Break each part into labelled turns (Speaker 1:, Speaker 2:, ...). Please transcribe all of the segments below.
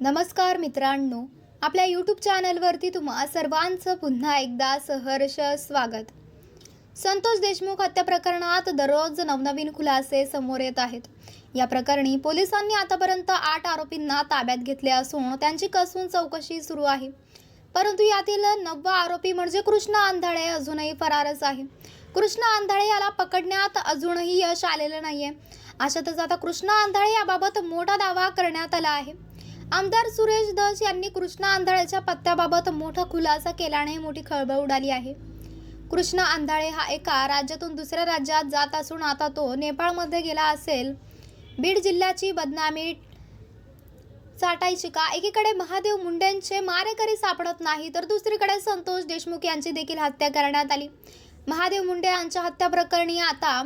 Speaker 1: नमस्कार मित्रांनो आपल्या यूट्यूब चॅनलवरती तुम्हा सर्वांचं पुन्हा एकदा सहर्ष स्वागत. संतोष देशमुख हत्या प्रकरणात दररोज नवनवीन खुलासे समोर येत आहेत. या प्रकरणी पोलिसांनी आतापर्यंत आठ आरोपींना ताब्यात घेतले असून त्यांची कसून चौकशी सुरू आहे. परंतु यातील नववा आरोपी म्हणजे कृष्ण आंधळे अजूनही फरारच आहे. कृष्ण आंधळे याला पकडण्यात अजूनही यश आलेलं नाही आहे अशातच आता कृष्ण आंधळे याबाबत मोठा दावा करण्यात आला आहे. आमदार सुरेश दस यांनी कृष्णा आंधळेच्या पत्त्याबाबत मोठा खुलासा केल्याने मोठी खळबळ उडाली आहे. कृष्णा आंधळे हा एका राज्यातून दुसऱ्या राज्यात जात असून आता तो नेपाळमध्ये गेला असेल. बीड जिल्ह्याची बदनामी चाटायची का एकीकडे महादेव मुंडेंचे मारेकरी सापडत नाही तर दुसरीकडे संतोष देशमुख यांची देखील हत्या करण्यात आली. महादेव मुंडे यांच्या हत्या प्रकरणी आता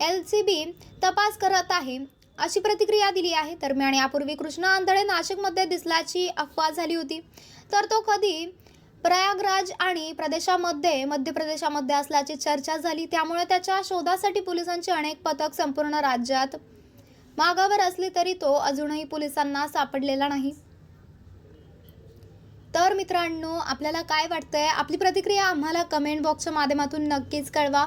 Speaker 1: एल सी बी तपास करत आहे. अशी प्रतिक्रिया दिली आहे. दरम्यान यापूर्वी कृष्णा आंधळे नाशिकमध्ये दिसल्याची अफवा झाली होती. तर तो कधी प्रयागराज आणि प्रदेशामध्ये मध्य प्रदेशामध्ये असल्याची चर्चा झाली. त्यामुळे त्याच्या शोधासाठी पोलिसांची अनेक पथक संपूर्ण राज्यात मागावर असली तरी तो अजूनही पोलिसांना सापडलेला नाही. तर मित्रांनो आपल्याला काय वाटतंय? आपली प्रतिक्रिया आम्हाला कमेंट बॉक्सच्या माध्यमातून नक्कीच कळवा.